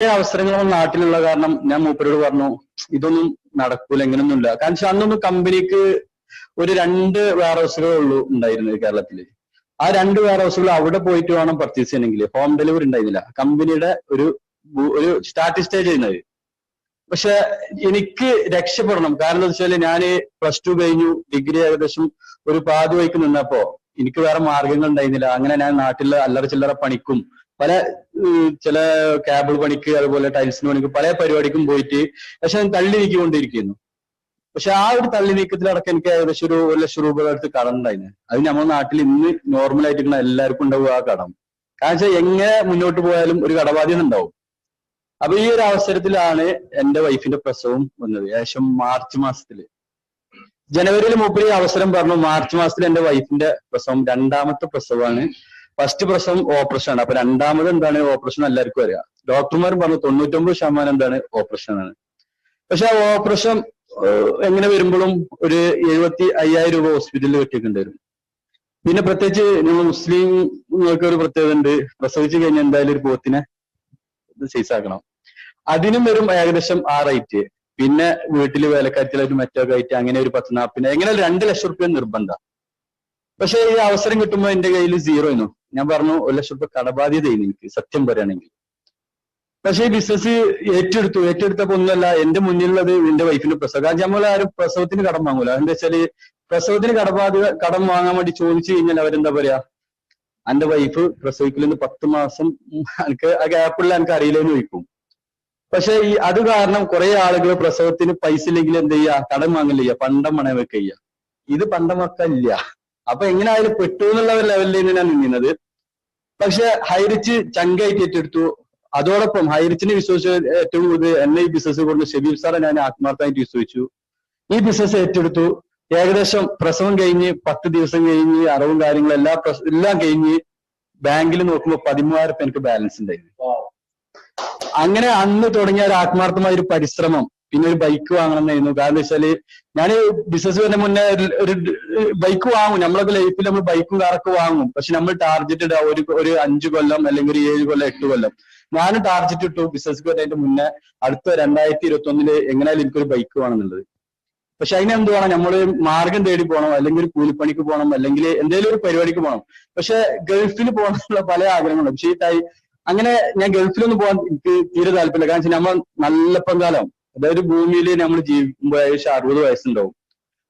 അവസരങ്ങൾ നമ്മുടെ നാട്ടിലുള്ള കാരണം ഞാൻ മൂപ്പരോട് പറഞ്ഞു ഇതൊന്നും നടക്കൂല ഇങ്ങനൊന്നുമില്ല. കാരണം വെച്ചാൽ അന്നൊന്നും കമ്പനിക്ക് ഒരു രണ്ട് വെയർ ഹൗസുകളേ ഉള്ളൂ ഉണ്ടായിരുന്നത് കേരളത്തിൽ. ആ രണ്ട് വെയർ ഹൗസുകൾ അവിടെ പോയിട്ട് വേണം പർച്ചേസ് ചെയ്യണമെങ്കിൽ ഹോം ഡെലിവറി ഉണ്ടായിരുന്നില്ല. കമ്പനിയുടെ ഒരു ഒരു സ്റ്റാർട്ടിങ് സ്റ്റേജ് ചെയ്യുന്നത് പക്ഷെ എനിക്ക് രക്ഷപ്പെടണം. കാരണം എന്താ വെച്ചാൽ ഞാൻ പ്ലസ് ടു കഴിഞ്ഞു. ഡിഗ്രി ഏകദേശം ഒരു പാതി വഴിക്ക് നിന്നപ്പോ എനിക്ക് വേറെ മാർഗങ്ങൾ ഉണ്ടായിരുന്നില്ല. അങ്ങനെ ഞാൻ നാട്ടിലെ അല്ലറ ചില്ലറ പണിക്കും പല ചില കേബിൾ പണിക്ക് അതുപോലെ ടൈൽസിന് പണിക്ക് പല പരിപാടിക്കും പോയിട്ട് പക്ഷെ ഞാൻ തള്ളി നീക്കിക്കൊണ്ടിരിക്കുന്നു. പക്ഷെ ആ ഒരു തള്ളി നീക്കത്തിലടക്കം എനിക്ക് ഏകദേശം ഒരു ഒരു ലക്ഷം രൂപ അടുത്ത് കടം ഉണ്ടായിന്. അത് നമ്മുടെ നാട്ടിൽ ഇന്ന് നോർമൽ ആയിട്ടിരിക്കുന്ന എല്ലാവർക്കും ഉണ്ടാവും ആ കടം. കാരണം വെച്ചാൽ എങ്ങനെ മുന്നോട്ട് പോയാലും ഒരു കടബാധ്യത ഉണ്ടാവും. അപ്പൊ ഈ ഒരു അവസരത്തിലാണ് എന്റെ വൈഫിന്റെ പ്രസവം വന്നത്. ഏകദേശം മാർച്ച് മാസത്തിൽ. ജനുവരിയിൽ മൂപ്പര് അവസരം പറഞ്ഞു. മാർച്ച് മാസത്തിൽ എന്റെ വൈഫിന്റെ പ്രസവം രണ്ടാമത്തെ പ്രസവമാണ്. ഫസ്റ്റ് പ്രശ്നം ഓപ്പറേഷൻ ആണ്. അപ്പൊ രണ്ടാമത് എന്താണ്? ഓപ്പറേഷൻ എല്ലാവർക്കും അറിയാം. ഡോക്ടർമാർ പറഞ്ഞു തൊണ്ണൂറ്റൊമ്പത് ശതമാനം എന്താണ്? ഓപ്പറേഷൻ ആണ്. പക്ഷെ ആ ഓപ്പറേഷൻ എങ്ങനെ വരുമ്പോഴും ഒരു എഴുപത്തി അയ്യായിരം രൂപ ഹോസ്പിറ്റലിൽ കെട്ടിക്കേണ്ടി വരും. പിന്നെ പ്രത്യേകിച്ച് മുസ്ലിങ്ങൾക്ക് ഒരു പ്രത്യേകത ഉണ്ട്. പ്രസവിച്ച് കഴിഞ്ഞാൽ എന്തായാലും ഒരു പോത്തിനെ സൈസ് ആക്കണം. അതിനും വരും ഏകദേശം ആ റേറ്റ് പിന്നെ വീട്ടിൽ ഒരു മറ്റൊക്കെ ആയിട്ട് അങ്ങനെ ഒരു പത്ത് നാൽപ്പിന് എങ്ങനെ രണ്ട് ലക്ഷം റുപ്യ നിർബന്ധ. പക്ഷെ ഈ അവസരം കിട്ടുമ്പോൾ എന്റെ കയ്യിൽ സീറോ ആയിരുന്നു. ഞാൻ പറഞ്ഞു ഒരു ലക്ഷം രൂപ കടബാധ്യത ചെയ്യുന്നു എനിക്ക് സത്യം പറയുകയാണെങ്കിൽ. പക്ഷെ ഈ ബിസിനസ് ഏറ്റെടുത്തു. ഏറ്റെടുത്തപ്പോ ഒന്നുമല്ല എന്റെ മുന്നിലുള്ളത് എന്റെ വൈഫിന്റെ പ്രസവം. കാരണം നമ്മൾ ആരും പ്രസവത്തിന് കടം വാങ്ങൂല. എന്താ വെച്ചാൽ പ്രസവത്തിന് കടബാധ്യത കടം വാങ്ങാൻ വേണ്ടി ചോദിച്ചു കഴിഞ്ഞാൽ അവരെന്താ പറയാ? എന്റെ വൈഫ് പ്രസവിക്കലെന്ന് പത്ത് മാസം എനിക്ക് ആ ഗ്യാപ്പുള്ള എനിക്ക് അറിയില്ലെന്ന് ചോദിക്കും. പക്ഷെ ഈ അത് കാരണം കുറെ ആളുകൾ പ്രസവത്തിന് പൈസ ഇല്ലെങ്കിൽ എന്ത് ചെയ്യാ കടം വാങ്ങില്ല പണ്ടം പണയം വെക്കുക ഇത് പണ്ടം വെക്കില്ല അപ്പൊ എങ്ങനെ അതിൽ പെട്ടു എന്നുള്ള ഒരു ലെവലിൽ ഞാൻ നിന്നത് പക്ഷെ ഹൈറിച്ച് ചങ്കായിട്ട് ഏറ്റെടുത്തു. അതോടൊപ്പം ഹൈറിച്ചിനെ വിശ്വസിച്ച ഏറ്റവും കൂടുതൽ എന്നെ ഈ ബിസിനസ് കൊണ്ട് ഷെബീർ സാറെ ഞാൻ ആത്മാർത്ഥമായിട്ട് വിശ്വസിച്ചു. ഈ ബിസിനസ് ഏറ്റെടുത്തു. ഏകദേശം പ്രസവം കഴിഞ്ഞ് പത്ത് ദിവസം കഴിഞ്ഞ് അറിവും കാര്യങ്ങളും എല്ലാ എല്ലാം കഴിഞ്ഞ് ബാങ്കിൽ നോക്കുമ്പോൾ പതിമൂവായിരം എനിക്ക് ബാലൻസ് ഉണ്ടായിരുന്നു. അങ്ങനെ അന്ന് തുടങ്ങിയ ഒരു ആത്മാർത്ഥമായ ഒരു പരിശ്രമം പിന്നെ ഒരു ബൈക്ക് വാങ്ങണം എന്നായിരുന്നു കാരണം വെച്ചാൽ ഞാൻ ബിസിനസ് വരുന്ന മുന്നേ ഒരു- ബൈക്ക് വാങ്ങും. നമ്മളൊക്കെ ലൈഫിൽ നമ്മൾ ബൈക്കും കാറൊക്കെ വാങ്ങും. പക്ഷെ നമ്മൾ ടാർഗറ്റ് ഇടുക ഒരു ഒരു അഞ്ചു കൊല്ലം അല്ലെങ്കിൽ ഒരു ഏഴ് കൊല്ലം എട്ട് കൊല്ലം. ഞാൻ ടാർഗറ്റ് ഇട്ടു ബിസിനസ് വരുന്നതിന്റെ മുന്നേ അടുത്ത രണ്ടായിരത്തി ഇരുപത്തി ഒന്നിൽ എനിക്ക് എനിക്കൊരു ബൈക്ക് വേണമെന്നുള്ളത്. പക്ഷെ അതിനെന്ത് വേണം? നമ്മൾ മാർഗം തേടി പോകണം അല്ലെങ്കിൽ ഒരു കൂലിപ്പണിക്ക് പോകണം അല്ലെങ്കിൽ എന്തെങ്കിലും ഒരു പരിപാടിക്ക് പോകണം. പക്ഷെ ഗൾഫിൽ പോകണമെന്നുള്ള പല ആഗ്രഹങ്ങളുണ്ട്. പക്ഷേ ഈ അങ്ങനെ ഞാൻ ഗൾഫിലൊന്നും പോകാൻ എനിക്ക് തീരെ താല്പര്യമില്ല. കാരണം നമ്മൾ നല്ല കാലം അതായത് ഭൂമിയിൽ നമ്മൾ ജീവിക്കുമ്പോൾ ഏകദേശം അറുപത് വയസ്സുണ്ടാവും.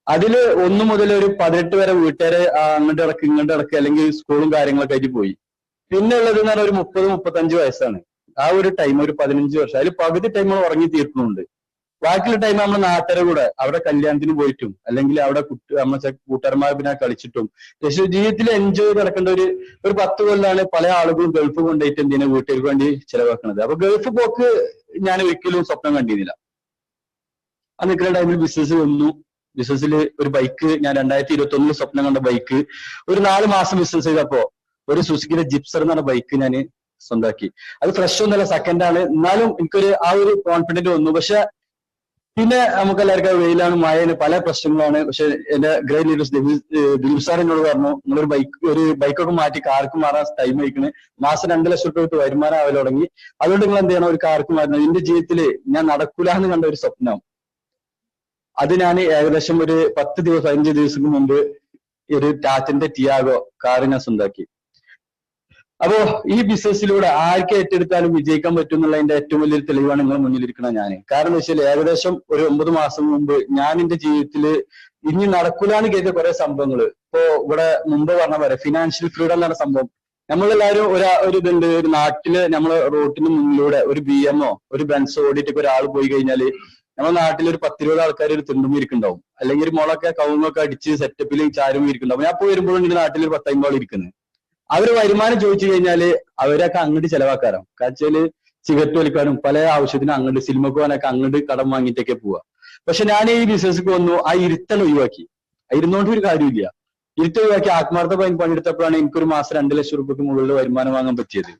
അതിൽ ഒന്ന് മുതൽ ഒരു പതിനെട്ട് വരെ വീട്ടുകാരെ അങ്ങോട്ട് ഇടയ്ക്ക് ഇങ്ങോട്ട് ഇടയ്ക്ക് അല്ലെങ്കിൽ സ്കൂളും കാര്യങ്ങളൊക്കെ ആയിട്ട് പോയി. പിന്നെ ഉള്ളത് എന്ന് പറഞ്ഞാൽ ഒരു മുപ്പത് മുപ്പത്തഞ്ച് വയസ്സാണ്. ആ ഒരു ടൈം ഒരു പതിനഞ്ച് വർഷം. അതിൽ പകുതി ടൈം നമ്മൾ ഉറങ്ങി തീർക്കുന്നുണ്ട്. ബാക്കിയുള്ള ടൈം നമ്മൾ നാട്ടുകാരെ കൂടെ അവിടെ കല്യാണത്തിന് പോയിട്ടും അല്ലെങ്കിൽ അവിടെ കുട്ടി നമ്മളെ കൂട്ടുകാരന്മാർ പിന്നെ കളിച്ചിട്ടും. പക്ഷെ ജീവിതത്തിൽ എൻജോയ് നടക്കേണ്ട ഒരു ഒരു പത്ത് കൊല്ലാണ് പല ആളുകളും ഗൾഫ് കൊണ്ടുപോയിട്ട് എന്തിനാ വീട്ടുകാർക്ക് വേണ്ടി ചെലവാക്കുന്നത് അപ്പൊ ഗൾഫ് പോക്ക് ഞാൻ ഒരിക്കലും സ്വപ്നം കണ്ടിരുന്നില്ല. ആ നിൽക്കുന്ന ടൈമിൽ ബിസിനസ് വന്നു. ബിസിനസ്സിൽ ഒരു ബൈക്ക് ഞാൻ രണ്ടായിരത്തി ഇരുപത്തി ഒന്നിൽ സ്വപ്നം കണ്ട ബൈക്ക് ഒരു നാല് മാസം ബിസിനസ് ചെയ്തപ്പോ ഒരു സുസുക്കിയുടെ ജിപ്സർ എന്ന് പറഞ്ഞ ബൈക്ക് ഞാൻ സ്വന്തമാക്കി അത് ഫ്രഷ് ഒന്നല്ല സെക്കൻഡ് ആണ്. എന്നാലും എനിക്കൊരു ആ ഒരു കോൺഫിഡന്റ് വന്നു. പക്ഷെ പിന്നെ നമുക്ക് എല്ലാവർക്കും വെയിലാണ് മഴയാണ് പല പ്രശ്നങ്ങളാണ്. പക്ഷെ എന്റെ ഗ്രേറ്റ് ലീഡേഴ്സ് ദിലീപ് സാർ എന്നോട് പറഞ്ഞു നിങ്ങളൊരു ബൈക്ക് ഒരു ബൈക്കൊക്കെ മാറ്റി കാർക്ക് മാറാൻ ടൈം വഹിക്കണേ മാസം രണ്ട് ലക്ഷം രൂപ വരുമാനം ആവൽ തുടങ്ങി. അതുകൊണ്ട് നിങ്ങൾ എന്ത് ചെയ്യണം? ഒരു കാർക്ക് മാറണം എന്റെ ജീവിതത്തിൽ ഞാൻ നടക്കൂല എന്ന് കണ്ട ഒരു സ്വപ്നം. അത് ഞാൻ ഏകദേശം ഒരു പത്ത് ദിവസം പതിനഞ്ച് ദിവസത്തിന് മുമ്പ് ഒരു ടാറ്റന്റെ ടിയാഗോ കാറ് ഞാൻ സ്വന്താക്കി അപ്പോ ഈ ബിസിനസ്സിലൂടെ ആർക്ക് ഏറ്റെടുത്താലും വിജയിക്കാൻ പറ്റും എന്നുള്ളതിന്റെ ഏറ്റവും വലിയൊരു തെളിവാണ് നിങ്ങൾ മുന്നിലിരിക്കുന്ന ഞാൻ കാരണം എന്ന് വെച്ചാൽ ഏകദേശം ഒരു ഒമ്പത് മാസം മുമ്പ് ഞാൻ എന്റെ ജീവിതത്തിൽ ഇനി നടക്കൂലാന്ന് കേട്ട കുറെ സംഭവങ്ങൾ ഇപ്പോ ഇവിടെ മുമ്പ് പറഞ്ഞ പോലെ ഫിനാൻഷ്യൽ ഫ്രീഡം എന്ന് പറഞ്ഞ സംഭവം. നമ്മളെല്ലാവരും ഒരു ഒരു ഇതുണ്ട്. ഒരു നാട്ടിൽ നമ്മളെ റോട്ടിന് മുന്നിലൂടെ ഒരു ബി എമ്മോ ഒരു ബെൻസോ ഓടിയിട്ടൊക്കെ ഒരാൾ പോയി കഴിഞ്ഞാൽ നമ്മുടെ നാട്ടിൽ ഒരു പത്തിരുപത് ആൾക്കാർ ഒരു തിണ്ടും ഇരിക്കുന്നുണ്ടാവും. അല്ലെങ്കിൽ ഒരു മുളൊക്കെ കവുങ്ങൊക്കെ അടിച്ച് സെറ്റപ്പിൽ ചാരും ഇരിക്കുന്നുണ്ടാവും. ഞാൻ പോയി വരുമ്പോഴും എന്റെ നാട്ടിൽ ഒരു ആൾ ഇരിക്കുന്നത് അവർ വരുമാനം ചോദിച്ചു കഴിഞ്ഞാൽ അവരൊക്കെ അങ്ങോട്ട് ചെലവാക്കാറാം വെച്ചാൽ സിഗരറ്റ് വലിക്കാനും പല ആവശ്യത്തിനും അങ്ങോട്ട് സിനിമക്ക് പോകാനൊക്കെ അങ്ങോട്ട് കടം വാങ്ങിയിട്ടൊക്കെ പോവാ. പക്ഷെ ഞാൻ ഈ ബിസിനസ്സിക്ക് വന്നു ആ ഇരുത്തൽ ഒഴിവാക്കി. ഇരുന്നോണ്ട് ഒരു കാര്യമില്ല ഇരുത്തൽ ഒഴിവാക്കി. ആത്മാർത്ഥ പണി പണിയെടുത്തപ്പോഴാണ് എനിക്കൊരു മാസം രണ്ട് ലക്ഷം രൂപയ്ക്ക് മുകളിൽ വരുമാനം വാങ്ങാൻ പറ്റിയത്.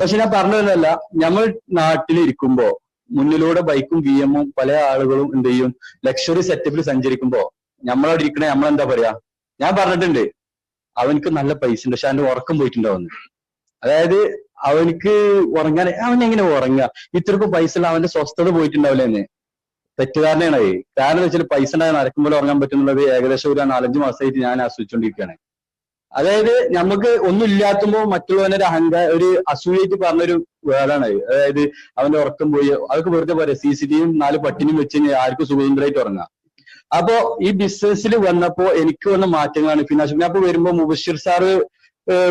പക്ഷെ ഞാൻ പറഞ്ഞതല്ല നമ്മൾ നാട്ടിൽ ഇരിക്കുമ്പോ മുന്നിലൂടെ ബൈക്കും ബി എമ്മും പല ആളുകളും എന്ത് ചെയ്യും? ലക്ഷറി സെറ്റപ്പിൽ സഞ്ചരിക്കുമ്പോ നമ്മളവിടെ ഇരിക്കണേ നമ്മളെന്താ പറയാ? ഞാൻ പറഞ്ഞിട്ടുണ്ട് അവനക്ക് നല്ല പൈസ ഉണ്ട് പക്ഷെ അവന്റെ ഉറക്കം പോയിട്ടുണ്ടാവുന്നു അതായത് അവനക്ക് ഉറങ്ങാൻ അവൻ എങ്ങനെ ഉറങ്ങുക? ഇത്രക്കും പൈസ അവന്റെ സ്വസ്ഥത പോയിട്ടുണ്ടാവില്ല തെറ്റിദ്ധാരണയാണ്. കാരണം എന്താ വെച്ചാൽ പൈസ ഉണ്ടായി നടക്കുമ്പോൾ ഉറങ്ങാൻ പറ്റുന്നുള്ളത് ഏകദേശം ഒരു നാലഞ്ച് മാസമായിട്ട് ഞാൻ ആസ്വദിച്ചുകൊണ്ടിരിക്കുകയാണ്. അതായത് നമുക്ക് ഒന്നും ഇല്ലാത്തുമ്പോ മറ്റുള്ളവനെ ഒരു അഹങ്കാര ഒരു അസൂയിട്ട് പറഞ്ഞൊരു വേർഡാണ് അതായത് അവന്റെ ഉറക്കം പോയി അതൊക്കെ വെറുതെ പറയാം സി സി ടിവിയും നാല് പട്ടിനും വെച്ച് കഴിഞ്ഞാൽ ആർക്കും സുഖീന്ദ്രായിട്ട് ഉറങ്ങാം. അപ്പോ ഈ ബിസിനസ്സിൽ വന്നപ്പോ എനിക്ക് വന്ന മാറ്റങ്ങളാണ്. ഫിനാൻഷ്യൽ ഞാൻ അപ്പൊ വരുമ്പോ മുബഷിർ സാറ്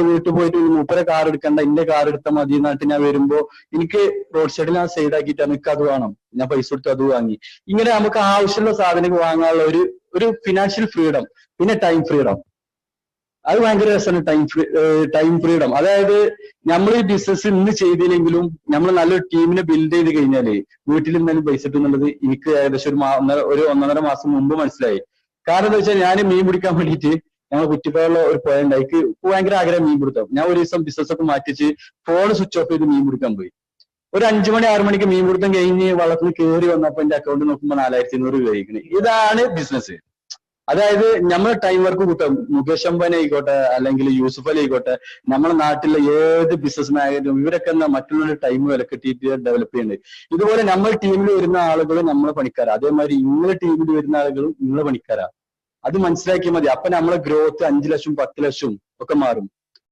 വീട്ടിൽ പോയിട്ട് മൂപ്പരെ കാർ എടുക്കണ്ട എന്റെ കാർ എടുത്താൽ മതി എന്നിട്ട് ഞാൻ വരുമ്പോ എനിക്ക് റോഡ് സൈഡിൽ ഞാൻ സൈഡ് ആക്കിയിട്ട് എനിക്ക് അത് വേണം. ഞാൻ പൈസ കൊടുത്ത് അത് വാങ്ങി. ഇങ്ങനെ നമുക്ക് ആവശ്യമുള്ള സാധനങ്ങൾ വാങ്ങാനുള്ള ഒരു ഒരു ഫിനാൻഷ്യൽ ഫ്രീഡം പിന്നെ ടൈം ഫ്രീഡം അത് ഭയങ്കര രസമാണ് ടൈം ഫ്രീ ടൈം ഫ്രീഡം അതായത് നമ്മൾ ഈ ബിസിനസ് ഇന്ന് ചെയ്തില്ലെങ്കിലും നമ്മൾ നല്ലൊരു ടീമിനെ ബിൽഡ് ചെയ്ത് കഴിഞ്ഞാൽ വീട്ടിൽ നിന്നാലും പൈസ കിട്ടുന്നുള്ളത് എനിക്ക് ഏകദേശം ഒരു ഒന്നര ഒരു ഒന്നര മാസം മുമ്പ് മനസ്സിലായി. കാരണം എന്താ വെച്ചാൽ ഞാൻ മീൻ പിടിക്കാൻ വേണ്ടിയിട്ട് ഞങ്ങൾ കുറ്റിപ്പുഴയുള്ള ഒരു പുഴ ഉണ്ടായി ഭയങ്കര ആഗ്രഹം മീൻ പിടുത്തം. ഞാൻ ഒരു ദിവസം ബിസിനസ് ഒക്കെ മാറ്റിച്ച് ഫോൺ സ്വിച്ച് ഓഫ് ചെയ്ത് മീൻ പിടിക്കാൻ പോയി. ഒരു അഞ്ചു മണി ആറു മണിക്ക് മീൻ പിടുത്തം കഴിഞ്ഞ് വള്ളത്തിൽ കയറി വന്നപ്പോ എന്റെ അക്കൗണ്ട് നോക്കുമ്പോൾ നാലായിരത്തി അഞ്ഞൂറ് രൂപ ഇതാണ് ബിസിനസ് അതായത് നമ്മൾ ടൈം വർക്ക് കൂട്ടും. മുകേഷ് അംബാനി ആയിക്കോട്ടെ അല്ലെങ്കിൽ യൂസുഫ് അലി ആയിക്കോട്ടെ നമ്മുടെ നാട്ടിലെ ഏത് ബിസിനസ് ആയാലും ഇവരൊക്കെ എന്താ മറ്റുള്ളവരുടെ ടൈം വിലക്കെട്ടിയിട്ട് ഡെവലപ്പ് ചെയ്യുന്നുണ്ട് ഇതുപോലെ നമ്മൾ ടീമിൽ വരുന്ന ആളുകൾ നമ്മളെ പണിക്കാരാ. അതേമാതിരി നിങ്ങളെ ടീമിൽ വരുന്ന ആളുകളും നിങ്ങളെ പണിക്കാരാ. അത് മനസ്സിലാക്കിയാൽ മതി. അപ്പൊ നമ്മളെ ഗ്രോത്ത് അഞ്ചു ലക്ഷം പത്ത് ലക്ഷം ഒക്കെ മാറും.